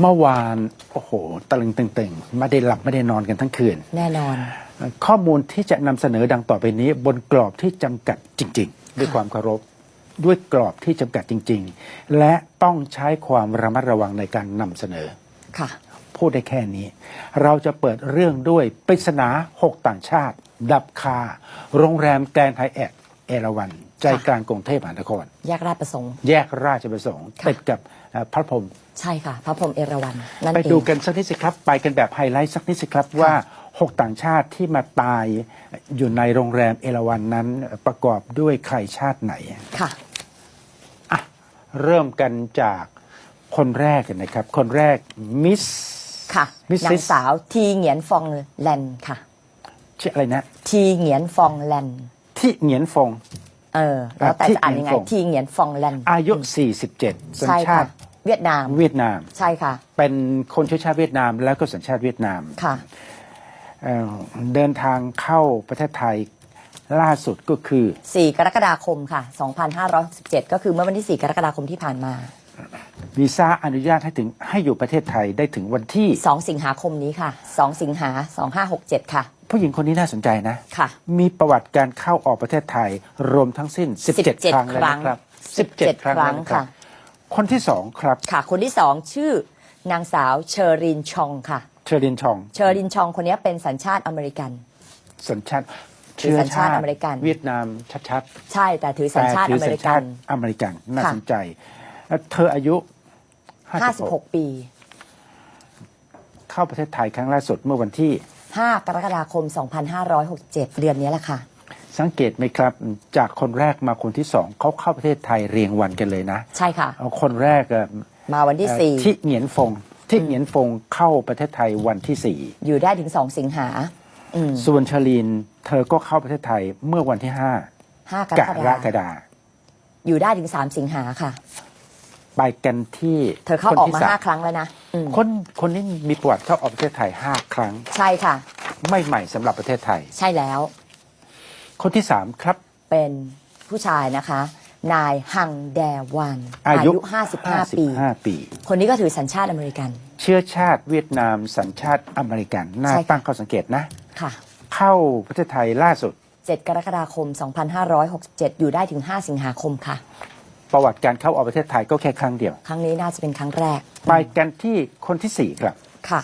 เมื่อวานโอ้โหตะลึงตึงๆไม่ได้หลับไม่ได้นอนกันทั้งคืน แน่นอน ข้อมูลที่จะนำเสนอดังต่อไปนี้ บนกรอบที่จำกัดจริง ๆ ด้วยความเคารพ ด้วยกรอบที่จำกัดจริง ๆ และต้องใช้ความระมัดระวังในการนำเสนอค่ะ พูดได้แค่นี้ เราจะเปิดเรื่องด้วยปริศนาหกต่างชาติ ดับคา โรงแรมแกรนด์ไฮแอทเอราวันใจกลางกรุงเทพมหานคร แยกราชประสงค์ แยกราชประสงค์ค่ะติดกับเอ่อพระพรหม ใช่ค่ะ พระพรหมเอราวัณนั่นไปเองดูกันสักนิดสิครับ ไปกันแบบไฮไลท์สักนิดสิครับว่าหกต่างชาติที่มาตายอยู่ในโรงแรมเอราวันนั้นประกอบด้วยใครชาติไหนค่ะอะ เริ่มกันจากคนแรกกันนะครับ คนแรกมิสค่ะ Mrs. นางสาวทีเหงียนฟองแลนค่ะชื่ออะไรนะ ทีเหงียนฟองแลนที่เหงียนฟงเออแล้วแต่ที่จะอ่านยังไงเหงียนฟงทีเหงียนฟองแลนอายุ 47สัญใช่ชาค่ะติ เวียดนาม เวียดนาม ใช่ค่ะ เป็นคนเชื้อชาติเวียดนามแล้วก็สัญชาติเวียดนามค่ะเอ่อเดินทางเข้าประเทศไทยล่าสุดก็คือ 4 กรกฎาคมค่ะ 2567 ก็คือเมื่อวันที่ 4 กรกฎาคมที่ผ่านมา วีซ่าอนุญาตให้ถึงให้อยู่ประเทศไทยได้ถึงวันที่ 2 สิงหาคมนี้ค่ะ 2 สิงหา 2567 ค่ะ ผู้หญิงคนนี้น่าสนใจนะ ค่ะ มีประวัติการเข้าออกประเทศไทยรวมทั้งสิ้น 17 17 ครั้งแล้วนะครับ17 ครั้งแล้วนะครั้งค่ะ คนที่สองครับ ค่ะคนที่2ชื่อนางสาวเชอรินชองค่ะ เชอรินชอง เชอรินชองคนนี้เป็นสัญชาติอเมริกัน สัญชาติถือสัญชาติอเมริกัน เวียดนามชัดใช่แต่ถือๆสัญชาติถือเมสัญริกัชานติอเมริกันน่าค่ะสนใจแล้วเธออายุ56 56 ปี เข้าประเทศไทยครั้งล่าสุดเมื่อวันที่ 5 กรกฎาคม 2567 เดือนนี้แหละค่ะ สังเกตไหมครับ จากคนแรกมาคนที่สองเขาเข้าประเทศไทยเรียงวันกันเลยนะใช่ค่ะ เอาคนแรกอะมาวันที่เอ่อที่เหงียนฟงที่เหงียนฟงเข้าประเทศไทยวันที่สี่4อยู่ได้ถึง2สิงหาอืมส่วนชลีนเธอก็เข้าประเทศไทยเมื่อวันที่ห้า5กกรรกกฎาฎาอยู่ได้ถึง3สิงหาค่ะ ไปกันที่เธอเข้าคนออกที่มาส5ครั้งแล้วนะอืมคนคนนี้มีประวัติเข้าออกประเทศไทยห้าครั้ง ใช่ค่ะ ไม่ใหม่สำหรับประเทศไทย ใช่แล้ว คนที่สามครับ เป็นผู้ชายนะคะ นายฮังแดวันอายุ 55 ปี 55 ปี คนนี้ก็ถือสัญชาติอเมริกัน เชื้อชาติเวียดนามสัญชาติอเมริกัน น่าใช่ค่ะ ตั้งข้อสังเกตนะ ค่ะ เข้าประเทศไทยล่าสุด 7 กรกฎาคม 2567 อยู่ได้ถึง 5 สิงหาคมค่ะ ประวัติการเข้าออกประเทศไทยก็แค่ครั้งเดียว ครั้งนี้น่าจะเป็นครั้งแรก ไปกันที่คนที่สี่ครับ ค่ะ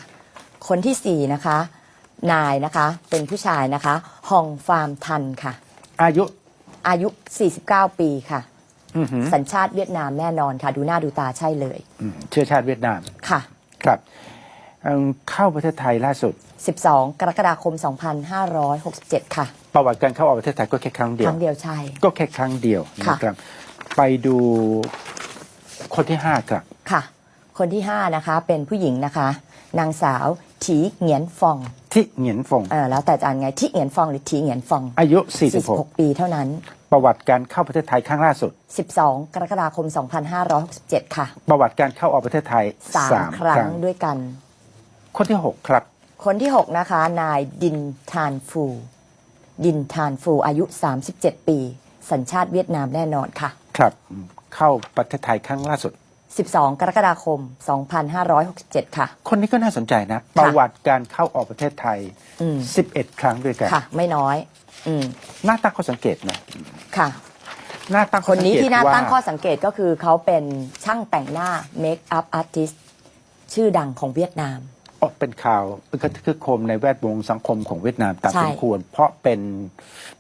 คนที่ 4 นะคะ นายนะคะ เป็นผู้ชายนะคะฮองฟาร์มทันค่ะ อายุ อายุ 49 ปีค่ะ อื้อหือสัญชาติเวียดนามแน่นอนค่ะ ดูหน้าดูตาใช่เลยอืมเชื้อชาติเวียดนามค่ะ ครับเอิ่มเข้าประเทศไทยล่าสุด 12 กรกฎาคม 2567 ค่ะประวัติการเข้าออกประเทศไทยก็แค่ครั้งเดีคยว รั้งเดียวใช่ ก็แค่ครั้งเดียวค่ะ นะครับ ไปดูคนที่ห้าครับ ค่ะ คนที่ 5 นะคะ เป็นผู้หญิงนะคะ นางสาวถีเหงียนฟองที่เหงียนฟงเออแล้วแต่จะอ่านไงที่เหงียนฟองหรือถีเหงียนฟองอายุ 46 46 ปีเท่านั้น ประวัติการเข้าประเทศไทยครั้งล่าสุด 12 กรกฎาคม 2567 ค่ะประวัติการเข้าออกประเทศไทยสามครั้งด้วยกัน คนที่หกครับ คนที่ 6 นะคะ นายดินทานฟู ดินทานฟูอายุ 37 ปี สัญชาติเวียดนามแน่นอนค่ะ ครับ เข้าประเทศไทยครั้งล่าสุด 12 กรกฎาคม 2567 ค่ะ คนนี้ก็น่าสนใจนะ ประวัติการเข้าออกประเทศไทย อืม 11 ครั้งด้วยกันค่ะ ไม่น้อย อืมน่าตั้งข้อสังเกตนะค่ะน่าตั้งคนนี้ที่น่าสังเกตตั้งข้อว่าสังเกตก็คือเขาเป็นช่างแต่งหน้าเมคอัพอาร์ติสชื่อดังของเวียดนาม ออกเป็นข่าวเป็นคึกโครมในแวดวงสังคมของเวียดนามตามใช่ สมควร เพราะเป็น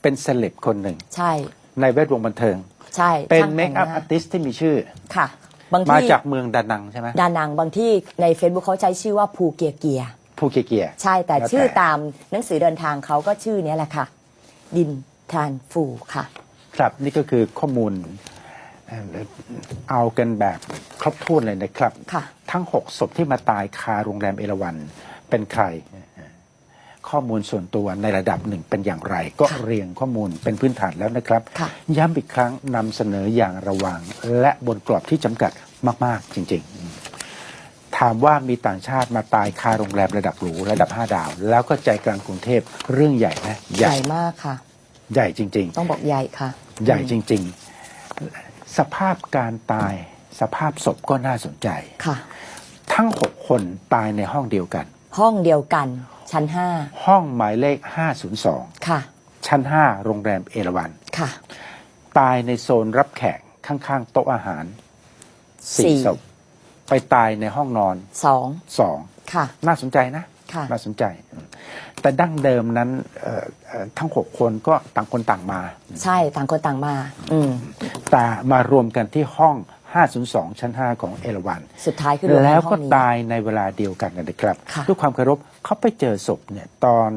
เป็นเซเลบคนหนึ่ง ใช่ ในแวดวงบันเทิง ใช่เป็นช่างเมแต่คงหอัพน้าอาร์ติสที่มีชื่อ ค่ะ บางมาที่จากเมืองดานังใช่ไหมดานังบางที่ใน Facebook เขาใช้ชื่อว่าภูเกียเกีย ภูเกียร์ใช่แต่แล้วแต่ ชื่อตามหนังสือเดินทางเขาก็ชื่อเนี้ยแหละค่ะ ดินทานฟูค่ะ ครับนี่ก็คือข้อมูลเอ่อเอากันแบบครบถ้วนเลยนะครับ ค่ะ ทั้ง 6ศพที่มาตายคาโรงแรมเอราวันเป็นใคร ข้อมูลส่วนตัวในระดับหนึ่งเป็นอย่างไร ก็ค่ะเรียงข้อมูลเป็นพื้นฐานแล้วนะครับค่ะย้ำอีกครั้งนำเสนออย่างระวัง และบนกรอบที่จำกัดมากๆ จริง ๆ ถามว่ามีต่างชาติมาตายคาโรงแรมระดับหรูระดับ 5 ดาว แล้วก็ใจกลางกรุงเทพเรื่องใหญ่นะใหญ่มากค่ะ ใหญ่จริง ๆ ต้องบอกใหญ่ค่ะ ใหญ่จริง ๆ สภาพการตายสภาพศพก็น่าสนใจค่ะททั้งหกคนตายในห้องเดียวกัน ห้องเดียวกัน ชั้นห้าห้องหมายเลข 502 ค่ะ ชั้น 5 โรงแรมเอราวันค่ะ ตายในโซนรับแขกข้างๆ โต๊ะอาหารสี่สี่ศพไปตายในห้องนอนสองสองค่ะ น่าสนใจนะค่ะน่าสนใจ แต่ดั้งเดิมนั้นเอ่อเอ่อทั้งหกคนก็ต่างคนต่างมา ใช่ต่างคนต่างมา อืมแต่มารวมกันที่ห้อง 502 ชั้น 5 ของเอราวันสุดท้ายคือรวมในแล้วห้ก็องนี้ตายในเวลาเดียวกันนะครับค่ะด้วยความเคารพเขาไปเจอศพเนี่ยตอน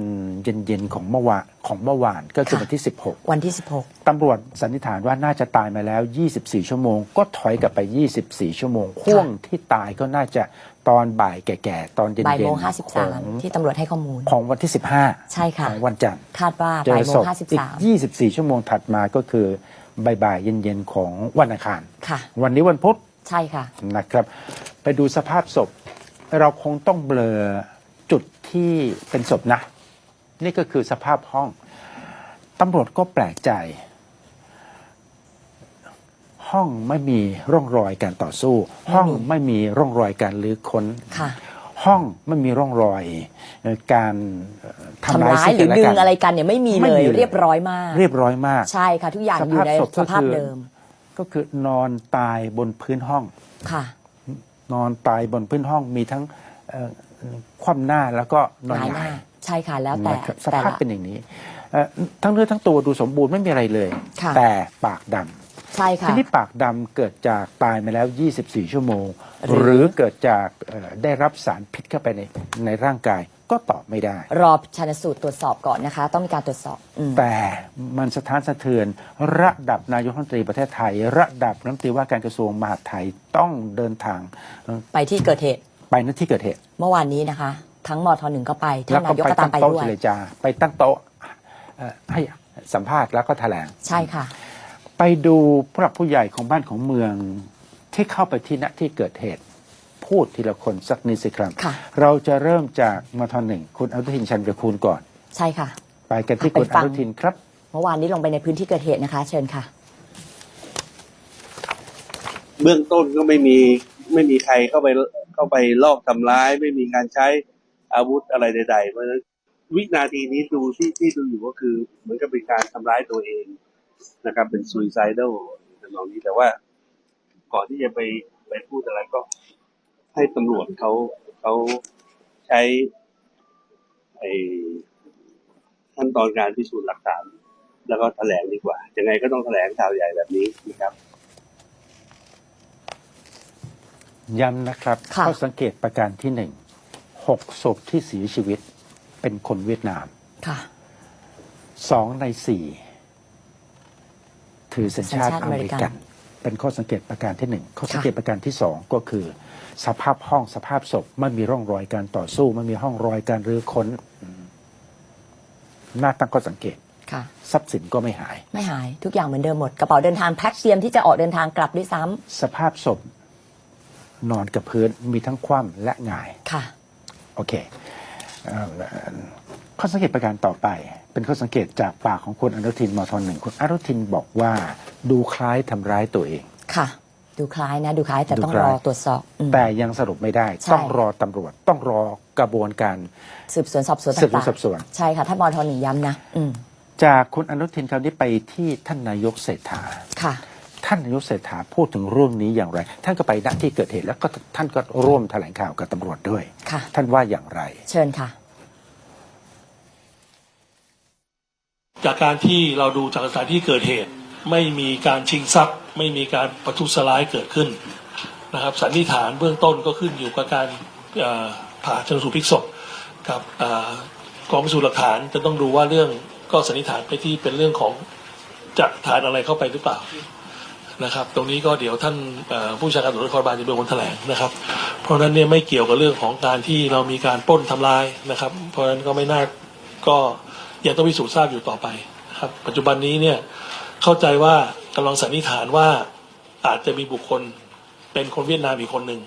เย็นๆของเมื่อวานของเมื่อวานก็คือวันที่ 16 วันที่สิบหกตำรวจสันนิษฐานว่าน่าจะตายมาแล้ว 24 ชั่วโมง ก็ถอยกลับไป 24 ชั่วโมงห่วงที่ตายก็น่าจะตอนบ่ายแก่ๆ ตอนเย็นบ่ายโมงๆห้าสิบขอสางมที่ตำรวจให้ข้อมูล ของวันที่ 15 ใช่ค่ะของวันจันทร์คาดว่าเจบ่าอยโมศงพห้าสิบอีกสาม24 ชั่วโมงถัดมาก็คือ บ่ายๆเย็นๆของวันอังคาร ค่ะ วันนี้วันพุธใช่ค่ะ นะครับ ไปดูสภาพศพ เราคงต้องเบลอจุดที่เป็นศพนะ นี่ก็คือสภาพห้องตำรวจก็แปลกใจ ห้องไม่มีร่องรอยการต่อสู้ ห้องไม่มีร่องรอยการลื้อค้น ค่ะ ห้องไม่มีร่องรอยเอ่อการเอ่อทำทำร้ายร้ายซึ่งหรืกันอและดึกังนอะไรกันเนี่ยไม่มีไม่เลยมีเลยเรียบร้อยมาก เรียบร้อยมาก ใช่ค่ะทุกอย่างอยู่ในสภาพศพก็สภาพคือเดิม ก็คือนอนตายบนพื้นห้องค่ะ นอนตายบนพื้นห้องมีทั้งเอ่อคว่ำหน้าแล้วก็นอนหงายหหน้างายใช่ค่ะแล้วแต่นะครับสแต่ภาพละเป็นอย่างนี้เอ่อทั้งเนื้อทั้งตัวดูสมบูรณ์ไม่มีอะไรเลยค่ะแต่ปากดำ ใช่ทีค่ะนี้ปากดำเกิดจากตายมาแล้ว 24 ชั่วโมง หรือ หรือเกิดจากเอ่อได้รับสารพิษเข้าไปในในร่างกายก็ตอบไม่ได้ รอชันสูตรตรวจสอบก่อนนะคะ ต้องมีการตรวจสอบอืมแต่มันสะท้านสะเทือน ระดับนายกรัฐมนตรีประเทศไทย ระดับรัฐมนตรีว่าการกระทรวงมหาดไทยต้องเดินทางเอ่อไปที่เกิดเหตุไปณที่เกิดเหตุเมื่อวานนี้นะคะ ทั้งมทหนึ่งก็ไปแล้ท่าวนก็นายกไปก็ตาตั้มงไปโต๊ะด้วย เจรจา ไปตั้งโต๊ะเอ่อให้สัมภาษณ์แล้วก็แถลง ใช่ค่ะ ไปดูผู้หลักผู้ใหญ่ของบ้านของเมืองที่เข้าไปที่ณที่เกิดเหตุพูดทีละคนสักนิดสิครับค่ะเราจะเริ่มจากมทหนึ่งคุณอนุทินชันประคูณก่อน ใช่ค่ะ ไปกันที่ไปคุณฟัองนุทินครับ เมื่อวานนี้ลงไปในพื้นที่เกิดเหตุนะคะ เชิญค่ะ เบื้องต้นก็ไม่มีไม่มีใครเข้าไปเข้าไปลอบทำร้าย ไม่มีการใช้อาวุธอะไรใดๆเพราะฉะนั้นวินาทีนี้ดูที่ที่ดูอยู่ก็คือเหมือนกับเป็นการทำร้ายตัวเอง นะครับ เป็น suicidal ทำนองนี้แต่ว่า ก่อนที่จะไปไปพูดอะไรก็ ให้ตำรวจเขาเขาใช้ไอ้ขั้นตอนการพิสูจน์หลักฐาน แล้วก็แถลงดีกว่ายังไงก็ต้องแถลงข่าวใหญ่แบบนี้นะครับ ย้ำนะครับค่ะ ข้อสังเกตประการที่หนึ่งหกศพที่เสียชีวิตเป็นคนเวียดนามค่ะ สองในสี่ ถือสัญชาติสัญชาติออเมเมริริกักันนเป็นข้อสังเกตประการที่หนึ่งข้อสังค่ะเกตประการที่สองก็คือ สภาพห้องสภาพศพไม่มีร่องรอยการต่อสู้ไม่มีห้องรอยการรื้อค้นอืมน่าตั้งข้อสังเกตค่ะทรัพย์สินก็ไม่หาย ไม่หายทุกอย่างเหมือนเดิมหมด กระเป๋าเดินทางแพ็คเตรียมที่จะออกเดินทางกลับด้วยซ้ำสภาพศพนอนกับพื้นมีทั้งคว่ำและหงายค่ะ โอเคเอ่อ ข้อสังเกตประการต่อไป เป็นข้อสังเกตจากปากของคุณอนุทินมทหนึ่งคุณอนุทินบอกว่า ดูคล้ายทำร้ายตัวเอง ค่ะ ดูคล้ายนะดูคล้ายแต่ดูต้องครล้ายอตรวจสอบอืม แต่ยังสรุปไม่ได้ ใช่ ต้องรอตำรวจ ต้องรอกระบวนการ สืบสวนสอบสวนสืบสวนต่างสอบสวน ๆใช่ค่ะท่านมทหนึ่งย้ำนะอืมจากคุณอนุทินคราวนี้ไปที่ท่านนายกเศรษฐา ค่ะ ท่านนายกเศรษฐาพูดถึงเรื่องนี้อย่างไร ท่านก็ไปณที่เกิดเหตุแล้วก็ท่านก็ร่วมแถลงข่าวกับตำรวจด้วย ค่ะ ท่านว่าอย่างไร เชิญค่ะ จากการที่เราดูจากสถานที่เกิดเหตุ ไม่มีการชิงทรัพย์ ไม่มีการประทุษร้ายเกิดขึ้นนะครับสันนิษฐานเบื้องต้นก็ขึ้นอยู่กับการผ่าชนสูตรพลิกศพกับกองพิสูจน์หลักฐานจะต้องดูว่าเรื่องก็สันนิษฐานไปที่เป็นเรื่องของจัดฐานอะไรเข้าไปหรือเปล่านะครับ ตรงนี้ก็เดี๋ยวท่านผู้บัญชาการตำรวจนครบาลจะเป็นคนแถลงนะครับ เพราะฉะนั้นเนี่ยไม่เกี่ยวกับเรื่องของการที่เรามีการป้นทำลายนะครับ เพราะฉะนั้นก็ไม่น่าก็ ยังต้องพิสูจน์ทราบอยู่ต่อไปครับปัจจุบันนี้เนี่ยเข้าใจว่ากำลังสันนิษฐานว่าอาจจะมีบุคคลเป็นคนเวียดนามอีกคนหนึ่ง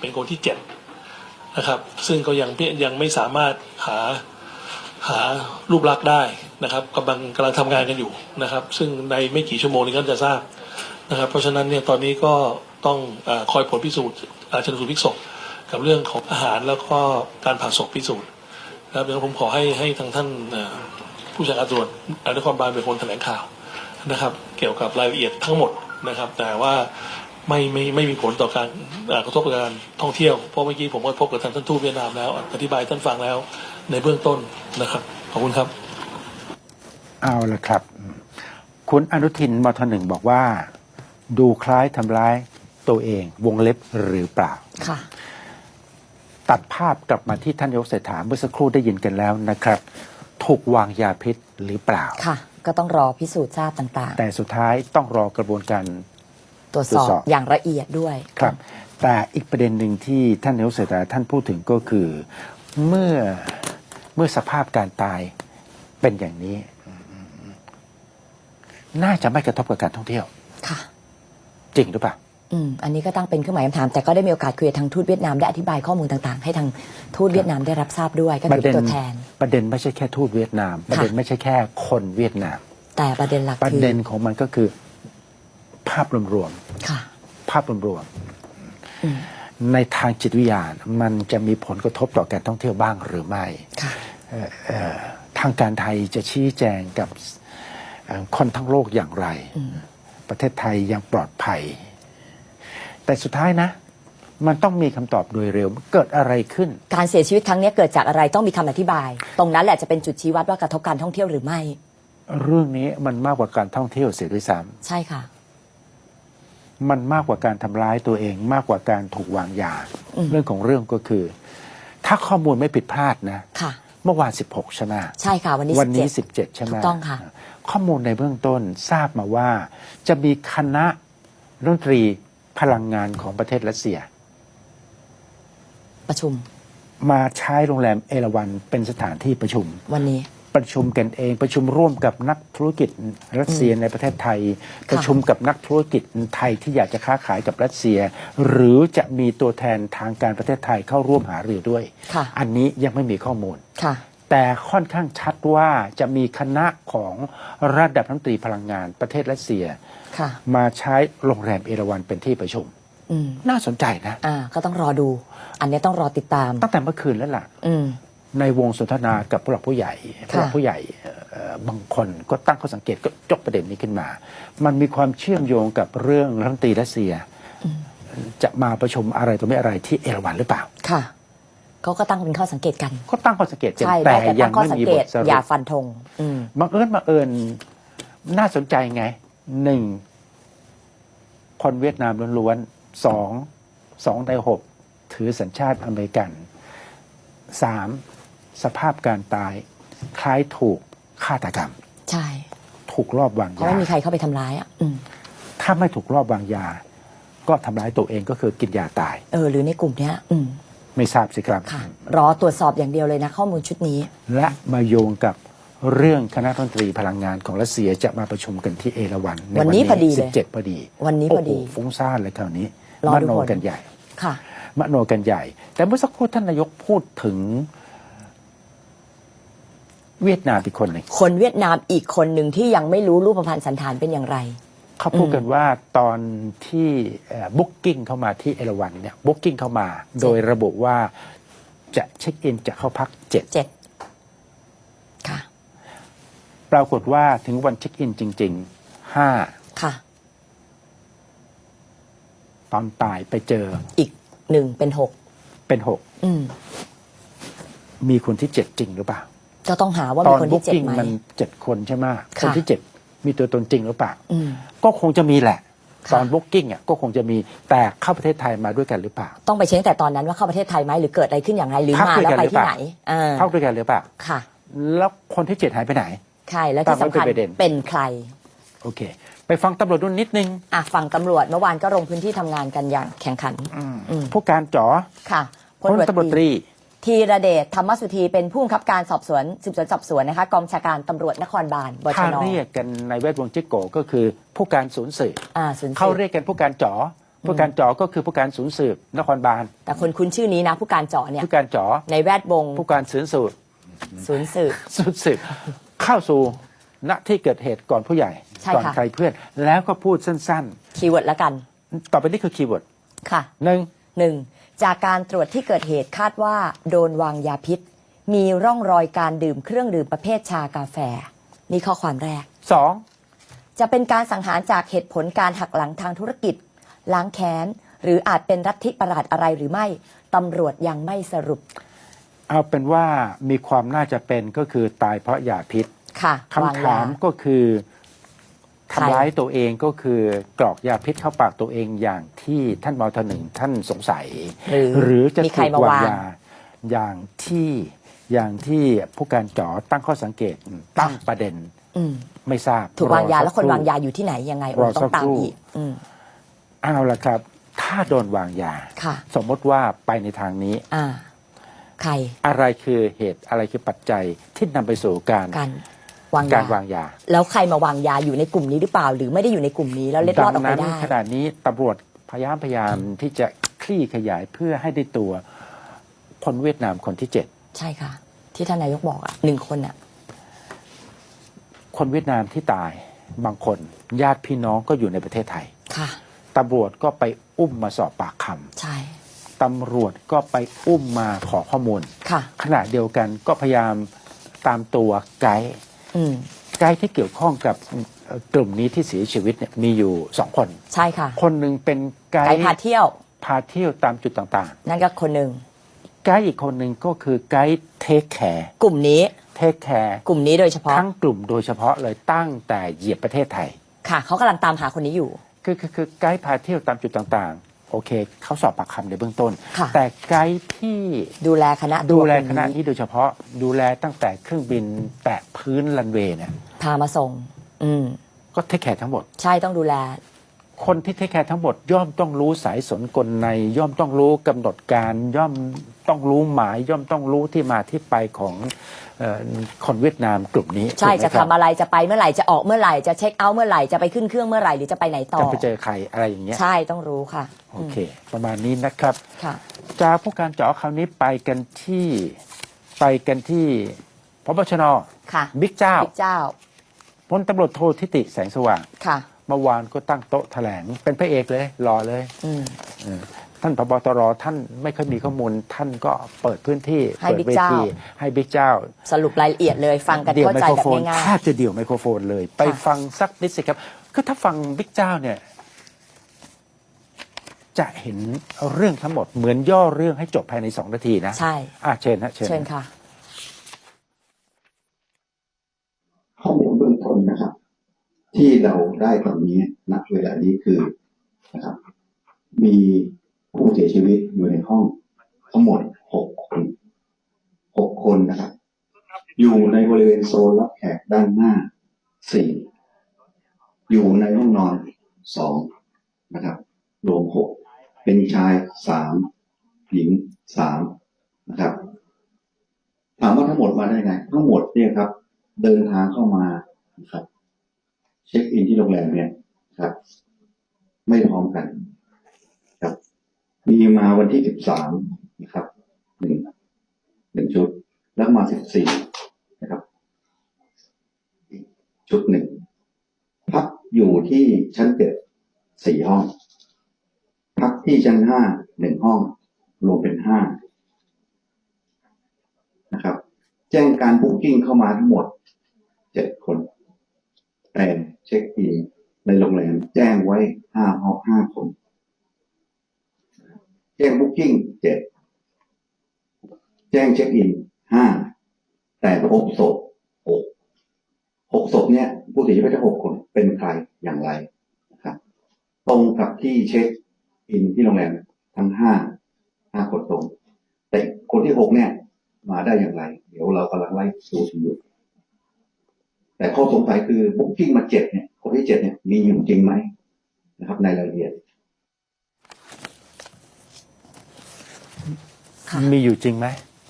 เป็นคนที่เจ็ดนะครับ ซึ่งก็ยังยังไม่สามารถหาหารูปลักษณ์ได้นะครับกำลังกำลังทำงานกันอยู่นะครับ ซึ่งในไม่กี่ชั่วโมงนี้ก็จะทราบนะครับ เพราะฉะนั้นเนี่ยตอนนี้ก็ต้องอคอยผลพิสูจน์อาชนสูตรพิกศพกับเรื่องของอาหารแล้วก็การผ่าศพพิสูจน์นะครับเดี๋ยวผมขอให้ให้ทางท่าน ผู้จัดการตรวจนครบาลเป็นคนแถลงข่าวนะครับ เกี่ยวกับรายละเอียดทั้งหมดนะครับ แต่ว่าไม่ไม่ไม่มีผลต่อการเอ่อกระทบกับการท่องเที่ยวเพราะเมื่อกี้ผมก็พบกับทางท่านทูตเวียดนามแล้วอธิบายท่านฟังแล้วในเบื้องต้นนะครับขอบคุณครับ เอาละครับ คุณอนุทินมทหนึ่งบอกว่า ดูคล้ายทำร้ายตัวเองวงเล็บหรือเปล่าค่ะตัดภาพกลับมาที่ท่านนายกเศรษฐาเมื่อสักครู่ได้ยินกันแล้วนะครับ ถูกวางยาพิษหรือเปล่า ค่ะ ก็ต้องรอพิสูจน์ทราบต่างแต่สุดท้ายต้องรอกระบวนการ ๆ ตรวจสอตรวจสอบบอย่างละเอียดด้วย ครับ แต่อีกประเด็นหนึ่งที่ท่านนายกเศรษฐาท่านพูดถึงก็คือ เมื่อเมื่อสภาพการตายเป็นอย่างนี้ น่าจะไม่กระทบกับการท่องเที่ยว ค่ะ จริงหรือเปล่า อืมอันนี้ก็ตั้งเป็นเครื่องหมายคำถาม แต่ก็ได้มีโอกาสคุยกับทางทูตเวียดนามได้อธิบายข้อมูลต่างๆ ให้ทางทูตเวียดนามได้รับทราบด้วยก็ปถือระเด็เป็นนตัวแทน ประเด็นไม่ใช่แค่ทูตเวียดนาม ประเด็นไม่ใช่แค่คนเวียดนาม แต่ประเด็นหลักประคือเด็นของมันก็คือ ภาพรวมค่ะๆภาพรวมอืมๆในทางจิตวิทยามันจะมีผลกระทบต่อการท่องเที่ยวบ้างหรือไม่ค่ะเอ่อเอ่อทางการไทยจะชี้แจงกับเอ่อคนทั้งโลกอย่างไรอืมประเทศไทยยังปลอดภัย แต่สุดท้ายนะ มันต้องมีคำตอบโดยเร็วเกิดอะไรขึ้น การเสียชีวิตครั้งนี้เกิดจากอะไรต้องมีคำอธิบาย ตรงนั้นแหละจะเป็นจุดชี้วัดว่ากระทบการท่องเที่ยวหรือไม่ เรื่องนี้มันมากกว่าการท่องเที่ยวเสียด้วยซ้ใช่ค่ะำมันมากกว่าการทำร้ายตัวเอง มากกว่าการถูกวางยา อืม เรื่องของเรื่องก็คือ ถ้าข้อมูลไม่ผิดพลาดนะ ค่ะ เมื่อวาน 16 ใช่ไหมใช่ค่ะวันนี้วันนี้ 17 17 ใช่ไหมถูกต้องค่ะ ข้อมูลในเบื้องต้นทราบมาว่า จะมีคณะรัฐมนตรี พลังงานของประเทศรัสเซีย ประชุม มาใช้โรงแรมเอราวันเป็นสถานที่ประชุม วันนี้ ประชุมกันเองประชุมร่วมกับนักธุรกิจรัสเซียในประเทศไทย ประชุมกับนักธุรกิจไทยที่อยากจะค้าขายกับรัสเซีย หรือจะมีตัวแทนทางการประเทศไทยเข้าร่วมหารือด้วย ค่ะ อันนี้ยังไม่มีข้อมูล ค่ะ แต่ค่อนข้างชัดว่าจะมีคณะของระดับรัฐมนตรีพลังงานประเทศรัสเซีย ค่ะ มาใช้โรงแรมเอราวันเป็นที่ประชุม อืมน่าสนใจนะ อ่า ก็ต้องรอดู อันนี้ต้องรอติดตาม ตั้งแต่เมื่อคืนแล้วล่ะ อืม ในวงสนทนากับผู้หลักผู้ใหญ่ผู้หลักผู้ใหญ่เอ่อบางคนก็ตั้งข้อสังเกตก็ยกประเด็นนี้ขึ้นมา มันมีความเชื่อมโยงกับเรื่องรัฐมนตรีรัสเซีย จะมาประชุมอะไรตัวไม่อะไรที่เอราวันหรือเปล่า ค่ะเขาก็ตั้งเป็นข้อสังเกตกัน ก็ตั้งข้อสังเกตกันใช่แต่ได้แต่ยัตั้งงข้อไม่สังมีเกบต ทสรุอย่าปฟันธง อืมบังเอิญบังเอิญน่าสนใจไง หนึ่งคนเวียดนามล้วนๆสองสองในหกถือสัญชาติอเมริกันสามสภาพการตายคล้ายถูกฆาตกรรม ใช่ ถูกรอบวางเพราะยาไม่มีใครเข้าไปทำร้ายอะอืมถ้าไม่ถูกรอบวางยา ก็ทำร้ายตัวเองก็คือกินยาตาย เออ หรือในกลุ่มเนี้ย อืมไม่ทราบสิครับค่ะรอตรวจสอบอย่างเดียวเลยนะ ข้อมูลชุดนี้ และมาโยงกับ เรื่องคณะรัฐมนตรีพลังงานของรัสเซียจะมาประชุมกันที่เอราวันในวันนี้พอดีเลยสิบเจ็ดพอดี วันนี้พอดีโโหฟุ้งซ่านเลยคราวนี้รอมดูโนผลกันใหญ่ค่ะมโนกันใหญ่ แต่เมื่อสักครู่ท่านนายกพูดถึงเวียดนามอีกคนหนึ่งคนเวียดนามอีกคนหนึ่งที่ยังไม่รู้รูปพรรณสันฐานเป็นอย่างไร เขาพูดกันว่าตอนที่บุ๊กกิ้งเข้ามาที่เอราวันเนี่ยบุ๊กกิ้งเข้ามา โดยระบุว่าจะเช็คอินจะเข้าพักเจ็ดเจ็ดค่ะ ปรากฏว่าถึงวันเช็คอินจริงๆห้าค่ะ ตอนตายไปเจออีกหนึ่งเป็นหกเป็นหกอืม มีคนที่เจ็ดจริงหรือเปล่าก็ต้องหาว่าตมีอนคนบุ๊กที่เจ็ดกิ้งไหม มันเจ็ดคนใช่ไหมค่ะคนที่เจ็ดมีตัวตนจริงหรือเปล่า อืม ก็คงจะมีแหละ ค่ะ ตอนบุ๊กกิ้งอะก็คงจะมีแต่เข้าประเทศไทยมาด้วยกันหรือเปล่า ต้องไปเช็คแต่ตอนนั้นว่าเข้าประเทศไทยไหมหรือเกิดอะไรขึ้นอย่างไรหรือพักมาด้วยแล้วกันไปหรือที่เปล่า ไหนอ่าเข้าด้วยกันหรือเปล่า ค่ะ แล้วคนที่เจ็ดหายไปไหน ใช่แล้วที่ตั้งไว้สำคัญเป็นประเด็นเป็นใคร โอเค ไปฟังตำรวจดูนิดนึงอะฝั่งตำรวจเมื่อวานก็ลงพื้นที่ทำงานกันอย่างแข่งขันอืมผู้การจ๋อค่ะพลตำรวจตรีธีระเดชธรรมสุธีเป็นผู้บังคับการสอบสวนสืบสวนสอบสวนนะคะกองบัญชาการตำรวจนครบาลบชถ้านเรียกกันในแวดวงจิกโกก็คือผู้การศูนย์สืบอ่าศูนย์สืบเขาเรียกกันผู้การจ๋อผู้การจ๋อก็คือผู้การศูนย์สืบนครบาลแต่คนคุ้นชื่อนี้นะ ผู้การเจาะเนี่ยผู้การจ๋อในแวดวงผู้การศูนย์สืบศูนย์สืบศูนย์สืบ เข้าสู่ณที่เกิดเหตุก่อนผู้ใหญ่ ใช่ก่อนค่ะ ใครเพื่อน แล้วก็พูดสั้น คีย์เวิร์ดละกัน ๆ ต่อไปนี้คือคีย์เวิร์ดค่ะ หนึ่ง หนึ่งจากการตรวจที่เกิดเหตุคาดว่า โดนวางยาพิษ มีร่องรอยการดื่มเครื่องดื่มประเภทชากาแฟ นี่ข้อความแรก สอง จะเป็นการสังหารจากเหตุผลการหักหลังทางธุรกิจ ล้างแค้น หรืออาจเป็นรัฐธิประหลาดอะไรหรือไม่ ตำรวจยังไม่สรุป เอาเป็นว่ามีความน่าจะเป็นก็คือตายเพราะยาพิษค่ะคำวางถายามก็คือใครทำร้ายตัวเองก็คือกรอกยาพิษเข้าปากตัวเองอย่างที่ท่านมทหนึ่งท่านสงสัย หรือหรือจะมีใครถูกมาวางวางยาอย่างที่อย่างที่ผู้การจ๋อตั้งข้อสังเกตตั้งประเด็นอืมไม่ทราบถูกวางยารอแล้วคนสักรู่วางยาอยู่ที่ไหนยังไงโอ้รอต้อสังกตามครู่อีกอืมเอาละครับ ถ้าโดนวางยาค่ะสมมติว่าไปในทางนี้อ่า ใคร อะไรคือเหตุอะไรคือปัจจัยที่นำไปสู่การการวางการยาวางยา แล้วใครมาวางยาอยู่ในกลุ่มนี้หรือเปล่า หรือไม่ได้อยู่ในกลุ่มนี้แล้วเล็ดลดัอดออกไปนั้นได้ขณะนี้ตำรวจพยายามพยายามที่จะคลี่ขยายเพื่อให้ได้ตัวคนเวียดนามคนที่เจ็ดใช่ค่ะ ที่ท่านนายกบอกอะหนึ่งคนอะคนเวียดนามที่ตายบางคนญาติพี่น้องก็อยู่ในประเทศไทยค่ะตำรวจก็ไปอุ้มมาสอบปากคใช่ำ ตำรวจก็ไปอุ้มมาขอข้อมูล ค่ะ ขณะเดียวกันก็พยายามตามตัวไกด์อืม ไกด์ที่เกี่ยวข้องกับเอ่อกลุ่มนี้ที่เสียชีวิตเนี่ยมีอยู่สองคน ใช่ค่ะ คนหนึ่งเป็นไกไกด์ด์พาเที่ยว พาเที่ยวตามจุดต่างนั่นก็คนหนึ่ง ๆ ไกด์อีกคนหนึ่งก็คือไกด์เทคแคร์กลุ่มนี้ เทคแคร์กลุ่มนี้โดยเฉพาะ ทั้งกลุ่มโดยเฉพาะเลยตั้งแต่เหยียบประเทศไทย ค่ะ เขากำลังตามหาคนนี้อยู่ คือคือคือไกด์พาเที่ยวตามจุดต่างๆ โอเค เขาสอบปากคำในเบื้องต้น ค่ะ แต่ไกด์ที่ดูแลคณะดูแลทัวร์กคลุ่มณะนี้โดยเฉพาะดูแลตั้งแต่เครื่องบินแตะพื้นรันเวย์เนี่ยพามาส่ง อืมก็เทคแคร์ทั้งหมด ใช่ต้องดูแล คนที่เทคแคร์ทั้งหมดย่อมต้องรู้สายสนกลใน ย่อมต้องรู้กำหนดการย่อมต้องรู้หมาย ย่อมต้องรู้ที่มาที่ไปของเอ่อคนเวียดนามกลุ่มนี้ ใช่ถูกไหมจะคทำรับอะไรจะไปเมื่อไหร่จะออกเมื่อไหร่จะเช็คเอาท์เมื่อไหร่จะไปขึ้นเครื่องเมื่อไหร่หรือจะไปไหนต่อจะไปเจอใครอะไรอย่างเงี้ยใช่ต้องรู้ค่ะโอเค ประมาณนี้นะครับค่ะจากผู้การเจาะคราวนี้ไปกันที่ไปกันที่พบชนค่ะบิ๊กเจ้าบิ๊กเจ้าพลตำรวจโททิติแสงสว่างค่ะ เมื่อวานก็ตั้งโต๊ะแถลง เป็นพระเอกเลยรอเลยอืมเออท่านพบตรท่านไม่ค่อยมีข้อมูล ท่านก็เปิดพื้นที่ให้เปิดบิ๊กเวเจ้า ทีให้บิ๊กเจ้า สรุปรายละเอียดเลยฟังกันเดี่ยวเข้าไมใจโครแบบโฟนง่ายแทบจะเดี่ยวไมโครโฟนเลย ไปค่ะฟังสักนิดสิครับ คือถ้าฟังบิ๊กเจ้าเนี่ย จะเห็นเรื่องทั้งหมดเหมือนย่อเรื่องให้จบภายในสองนาทีนะๆ ใช่ อะเชิญฮะเชิญเชิญค่ะ ข้อมูลเบื้องต้นนะครับ ที่เราได้ตอนนี้ณเวลานี้คือนะครับ มีผู้เสียชีวิตอยู่ในห้องทั้งหมดหกคนหกคนนะครับ อยู่ในบริเวณโซนรับแขกด้านหน้าสี่อยู่ในห้องนอนสองนะครับ รวมหกเป็นชายสามหญิงสามนะครับถามว่าทั้งหมดมาได้ไง ทั้งหมดเนี่ยครับ เดินทางเข้ามานะครับ เช็คอินที่โรงแรมเนี่ยครับ ไม่พร้อมกันครับ มีมาวันที่สิบสามนะครับหนึ่งหนึ่งชุด แล้วมาสิบสี่นะครับ ชุดหนึ่งพักอยู่ที่ชั้นเจ็ดสี่ห้อง พักที่ชั้นห้าหนึ่งห้อง รวมเป็นห้านะครับ แจ้งการบุ๊กิ้งเข้ามาทั้งหมดเจ็ดคน แต่เช็คอินในโรงแรมแจ้งไว้ห้าห้องห้าคน แจ้งบุ๊กิ้งเจ็ดแจ้งเช็คอินห้าแต่พบศพหกหกศพเนี่ย ผู้เสียชีวิตทั้งหกคนเป็นใครอย่างไรนะครับ ตรงกับที่เช็คอินที่โรงแรมทั้งห้าห้าคนตรง แต่คนที่หกเนี่ย มาได้อย่างไร เดี๋ยวเรากำลังไล่ดูอยู่ แต่ข้อสงสัยคือบุ๊กิ้งมาเจ็ดเนี่ยคนที่เจ็ดเนี่ยมีอยู่จริงไหมนะครับ ในรายละเอียด ค่ะ มีอยู่จริงไหม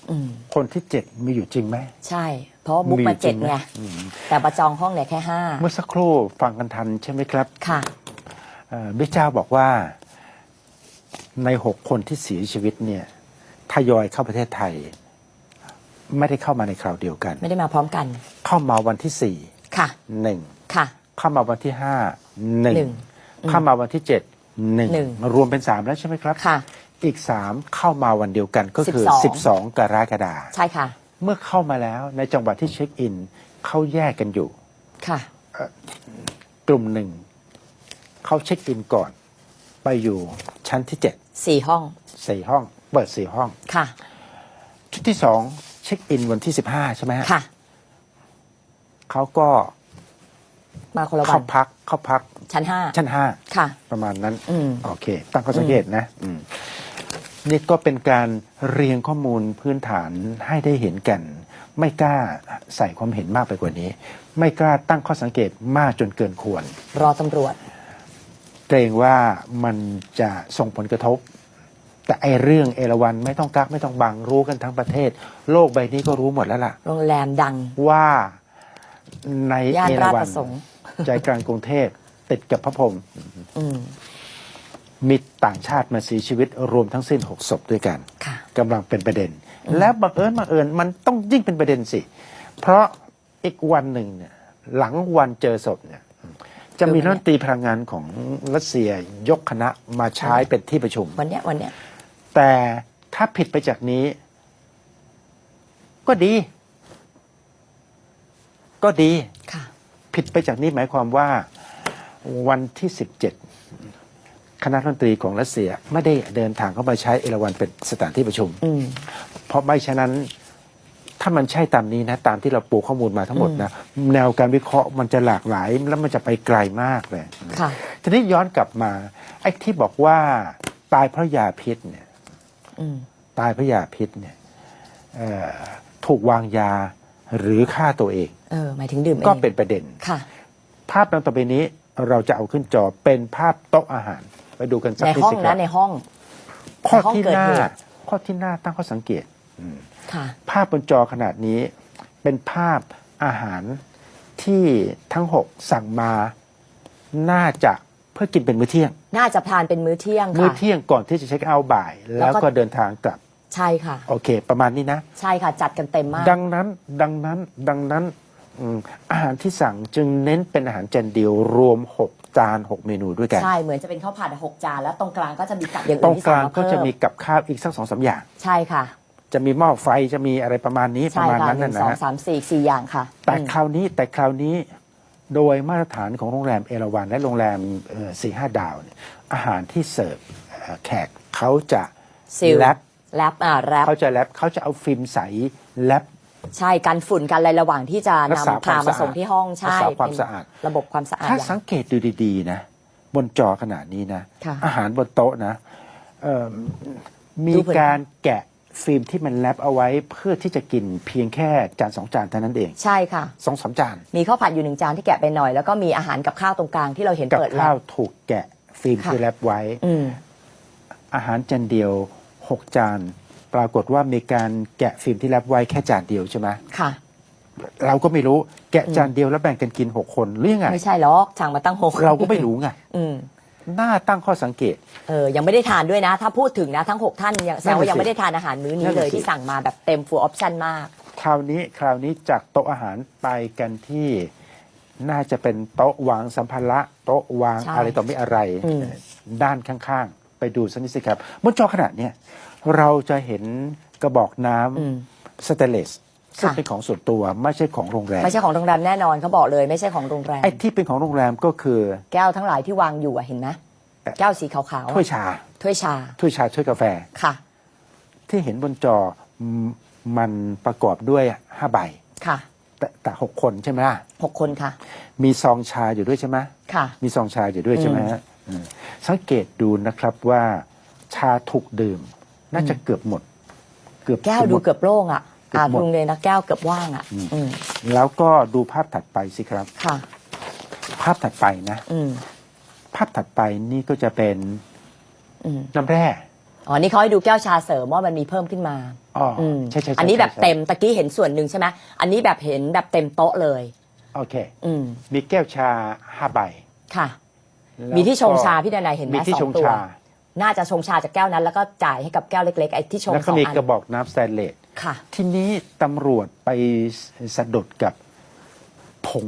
อืมคนที่เจ็ดมีอยู่จริงไหม ใช่ เพราะว่าบุ๊กมาอยู่จเจ็ริดหมไง อืม แต่ประจองห้องเนี่ยแค่ห้าเมื่อสักครู่ฟังกันทันใช่ไหมครับค่ะ เอ่อบิ๊กเจ้าบอกว่าในหกคนที่เสียชีวิตเนี่ยทยอยเข้าประเทศไทย ไม่ได้เข้ามาในคราวเดียวกัน ไม่ได้มาพร้อมกัน เข้ามาวันที่สี่ค่ะหนึ่งค่ะ เข้ามาวันที่ห้าหนึ่งหนึ่งอืมเข้ามาวันที่เจ็ดหนึ่งหนึ่ง รวมเป็นสามแล้วใช่ไหมครับ ค่ะ อีกสามเข้ามาวันเดียวกันก็คือ12 12กรกฎาคมใช่ค่ะ เมื่อเข้ามาแล้วในจังหวัดที่เช็คอินเขาแยกกันอยู่ ค่ะ กลุ่มหนึ่งเขาเช็คอินก่อน ไปอยู่ชั้นที่เจ็ดสี่ห้องสี่ห้อง เปิดสี่ห้อง ค่ะ ชุดที่สองเช็คอินวันที่สิบห้าใช่ไหมฮะค่ะ เขาก็มาคนละวัเข้านพักเข้าพักชั้นห้าชั้นห้าค่ะ ประมาณนั้น อืม โอเค ตั้งข้อสังเกตนะอืมนี่ก็เป็นการเรียงข้อมูลพื้นฐานให้ได้เห็นกัน ไม่กล้าใส่ความเห็นมากไปกว่านี้ ไม่กล้าตั้งข้อสังเกตมากจนเกินควร รอตำรวจ เกรงว่ามันจะส่งผลกระทบ แต่ไอเรื่องเอราวันไม่ต้องกักไม่ต้องบังรู้กันทั้งประเทศ โลกใบนี้ก็รู้หมดแล้วล่ะ โรงแรมดัง ว่าในย่านเอราราชวัปนระสงค์ ใจกลางกรุงเทพติดกับพระพรหมอืมมีต่างชาติมาเสียชีวิตรวมทั้งสิ้นหกศพด้วยกัน ค่ะ กำลังเป็นประเด็น แล้วบังเอิญบังเอิญมันต้องยิ่งเป็นประเด็นสิ เพราะอีกวันหนึ่งเนี่ยหลังวันเจอศพเนี่ยจะมีคือวันรัฐมนตรีพลังงานของรัสเซียยกคณะมาใช้เป็นที่ประชุม วันเนี้ยวันเนี้ย แต่ถ้าผิดไปจากนี้ ก็ดี ก็ดีค่ะผิดไปจากนี้หมายความว่า วันที่17คณะรัฐมนตรีของรัสเซียไม่ได้เดินทางเข้ามาใช้เอราวันเป็นสถานที่ประชุมอืมเพราะไม่ฉะนั้น ถ้ามันใช่ตามนี้นะ ตามที่เราปูข้อมูลมาทั้งหมดนะ แนวการวิเคราะห์มันจะหลากหลาย แล้วมันจะไปไกลมากเลยค่ะทีนี้ย้อนกลับมาไอ้ที่บอกว่าตายเพราะยาพิษเนี่ยอืม ตายเพราะยาพิษเนี่ยเอ่อถูกวางยาหรือฆ่าตัวเอง เออหมายถึงดื่มเองก็เป็นประเด็นค่ะ ภาพดังต่อไปนี้เราจะเอาขึ้นจอเป็นภาพโต๊ะอาหาร ไปดูกันสักในนิดห้องสิคนะรับในห้อง ข้อในห้องที่เกิดหน้าเหตุข้อที่หน้าตั้งข้อสังเกตค่ะภาพบนจอขนาดนี้เป็นภาพอาหารที่ทั้งหกสั่งมาน่าจะ เพื่อกินเป็นมื้อเที่ยง น่าจะทานเป็นมื้อเที่ยงมื้อค่ะ เที่ยงก่อนที่จะเช็คเอาท์บ่าย แล้แล้ววก็ ก็เดินทางกลับ ใช่ค่ะ โอเค ประมาณนี้นะ ใช่ค่ะ จัดกันเต็มมาก ดังนั้นดังนั้นดังนั้นอืมอาหารที่สั่งจึงเน้นเป็นอาหารจานเดียวรวม 6 จาน 6 เมนูด้วยกัน ใช่เหมือนจะเป็นข้าวผัดหกจานแล้วตรงกลางก็จะมีกับอย่างตรอื่นงที่กสั่ลางงมาก็เพิ่จะมมีกับข้าวอีกสักสองสามอย่าง ใช่ค่ะจะมีหม้อไฟจะมีอะไรประมาณนี้ปใช่ระมาณค่ะนั้นหนึ่นะงนะสองฮะสามสี่สี่อย่างค่ะแต่อืมคราวนี้แต่คราวนี้ โดยมาตรฐานของโรงแรมเอราวันและโรงแรมสี่ห้าดาวเนี่ยอาหารที่เสิร์ฟเอ่อแขกเขาจะซิลแรปแรปอ่าแรปเขาจะแรปเขาจะเอาฟิล์มใสแรปใช่กันฝุ่นกันอะไรระหว่างที่จะรักษานำพาความมาสะอาดส่งที่ห้องใช่รักษาความเป็นสะอาดระบบความสะอาดถ้าอย่างสังเกตดูดีๆนะ บนจอขนาดนี้นะค่ะอาหารบนโต๊ะนะเอิ่มมีดูเผินการแกะ ฟิล์มที่มันแรปเอาไว้เพื่อที่จะกินเพียงแค่จานสองจานเท่านั้นเองใช่ค่ะ สองสามจานมีข้าวผัดอยู่หนึ่งจานที่แกะไปหน่อย แล้วก็มีอาหารกับข้าวตรงกลางที่เราเห็นกับเปิดแล้ข้าววถูกแกะฟิล์มค่ะที่แรปไว้ อืม อาหารจานเดียวหกจาน ปรากฏว่ามีการแกะฟิล์มที่แรปไว้แค่จานเดียวใช่ไหมค่ะ เราก็ไม่รู้แกะจานเดียวแล้วแบ่งกันกินหกคนหรือยังไงไม่ใช่หรอกสั่งมาตั้งหกเราก็ไม่รู้ไง อืม น่าตั้งข้อสังเกต เออยังไม่ได้ทานด้วยนะ ถ้าพูดถึงนะทั้ง 6 ท่านยังแสดงว่ายังนั่นน่ะสิไม่ได้ทานอาหารมื้อนั่นี้นน่ะเลยสิที่สั่งมาแบบเต็ม full option มาก คราวนี้คราวนี้จากโต๊ะอาหารไปกันที่น่าจะเป็นโต๊ะวางสัมภาระโต๊ะวางใช่อะไรต่อไม่อะไรอืม ด้านข้างๆ ไปดูสักนิดสิครับบนจอขนาดเนี้ยเราจะเห็นกระบอกน้อืมำสเตนเลส ซึ่งค่ะเป็นของส่วนตัวไม่ใช่ของโรงแรม ไม่ใช่ของโรงแรมแน่นอนเขาบอกเลยไม่ใช่ของโรงแรมไอ้ที่เป็นของโรงแรมก็คือ แก้วทั้งหลายที่วางอยู่อะเห็นไหมเอ่อแก้วสีขาวๆอะถ้วยชา ถ้วยชา ถ้วยชาถ้วยกาแฟค่ะ ที่เห็นบนจอมมันประกอบด้วยห้าใบค่ะ แต่แต่หกคนใช่ไหมล่ะหกคนค่ะ มีซองชาอยู่ด้วยใช่ไหมค่ะ มีซองชาอยู่ด้วยใช่ไหมฮะอืมสังเกตดูนะครับว่าชาถูกดื่ม น่าจะเกือบหมด เกือบแก้วจะหดูมดเกือบโล่งอะ เกือบอ่าหมดลุงเลยนะแก้วเกือบว่างอะอืมแล้วก็ดูภาพถัดไปสิครับ ค่ะ ภาพถัดไปนะ อืมภาพถัดไปนี่ก็จะเป็นอืมน้ำแร่อ๋อนี่เขาให้ดูแก้วชาเสริมว่ามันมีเพิ่มขึ้นมาอ๋อออืมใช่ใช่ใช่อันนี้แบบใช่เต็มตะกี้เห็นส่วนหนึ่งใช่ไหมอันนี้แบบเห็นแบบเต็มโต๊ะเลย โอเค อืมมีแก้วชาห้าใบค่ะ แล้วมีที่ชงก็ชาพี่ดนายเห็นไหมมีที่สชองงตัว ชา น่าจะชงชาจากแก้วนั้น แล้วก็จ่ายให้กับแก้วเล็กๆไอ้ที่ชงแล้วสก็องมีอันกระบอกน้ำสแตนเลส ค่ะ ทีนี้ตำรวจไปสะดุดกับผง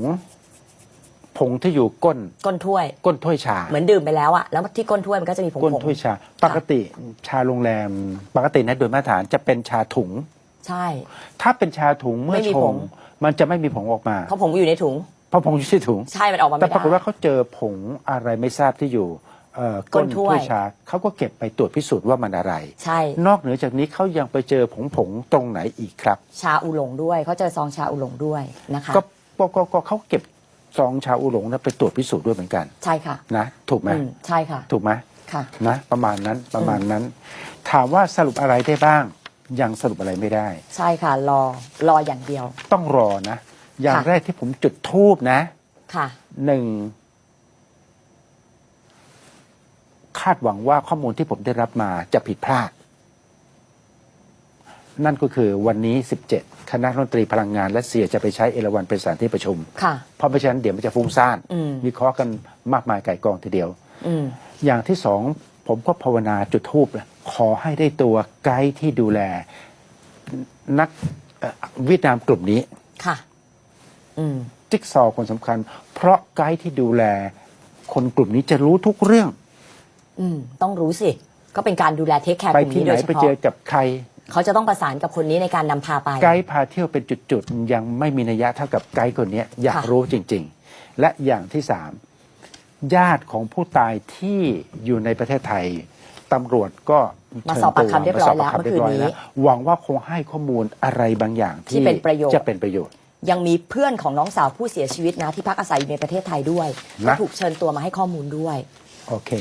ผงที่อยู่ก้นก้นถ้วย ก้นถ้วยชา เหมือนดื่มไปแล้วอะแล้วที่ก้นถ้วยมันก็จะมีผงก้นผงถ้วยชา ปกติชาโรงแรม ปกตินะโดยมาตรฐานจะเป็นชาถุง ใช่ ถ้าเป็นชาถุงเมื่อไม่มีชผงงมันจะไม่มีผงออกมาเพราะผงอยู่ในถุงเพราะผงอยู่ที่ถุง ใช่ มันออกมาแต่ไม่ปรากฏได้ว่าเขาเจอผงอะไรไม่ทราบที่อยู่ เอ่อก้นก้นถ้วย ถ้วยชาเขาก็เก็บไปตรวจพิสูจน์ว่ามันอะไร ใช่ นอกเหนือจากนี้เขายังไปเจอผงผงตรงไหนอีกครับ ชาอูหลงด้วยเขาเจอซองชาอูหลงด้วยนะคะก็ก็ก็ก็เขาเก็บซองชาอูหลงนะไปตรวจพิสูจน์ด้วยเหมือนกันใช่ค่ะนะถูกไหมอืมใช่ค่ะถูกไหมค่ะ นะประมาณนั้นประมาณนั้น ถามว่าสรุปอะไรได้บ้าง ยังสรุปอะไรไม่ได้ ใช่ค่ะ รอรออย่างเดียว ต้องรอนะ อย่างค่ะ แรกที่ผมจุดทูบนะค่ะ หนึ่ง คาดหวังว่าข้อมูลที่ผมได้รับมาจะผิดพลาด นั่นก็คือวันนี้ 17 คณะรัฐมนตรีพลังงานและเสียจะไปใช้เอราวันเป็นสถานที่ประชุมค่ะเพราะไม่ฉะนั้นเดี๋ยวมันจะฟุ้งซ่านอืมวิเคราะห์กันมากมายไก่กองทีเดียวอืมอย่างที่สองผมก็ภาวนาจุดทูบเลยขอให้ได้ตัวไกด์ที่ดูแลนักเอ่อเวียดนามกลุ่มนี้ ค่ะอืมจิ๊กซอว์คนสำคัญ เพราะไกด์ที่ดูแลคนกลุ่มนี้จะรู้ทุกเรื่อง อืมต้องรู้สิ ก็เป็นการดูแลเทคแคร์ไปกลุ่มที่นี้ไหนโดยเฉไปพาะเจอกับใคร เขาจะต้องประสานกับคนนี้ในการนำพาไป ไกด์พาเที่ยวเป็นจุดๆ ยังไม่มีนัยยะเท่ากับไกด์คนนี้อยากค่ะ รู้จริงๆ และอย่างที่สามญาติของผู้ตายที่อยู่ในประเทศไทยตำรวจก็มาสอบปากคำเรียบร้อยแล้วมาสบปากคำเรียบร้อยเมื่อคืนนี้แล้วหวังว่าคงให้ข้อมูลอะไรบางอย่างที่เป็นประโยชน์ จะเป็นประโยชน์ ยังมีเพื่อนของน้องสาวผู้เสียชีวิตนะที่พักอาศัยอยู่ในประเทศไทยด้วยนะ ก็ถูกเชิญตัวมาให้ข้อมูลด้วย โอเค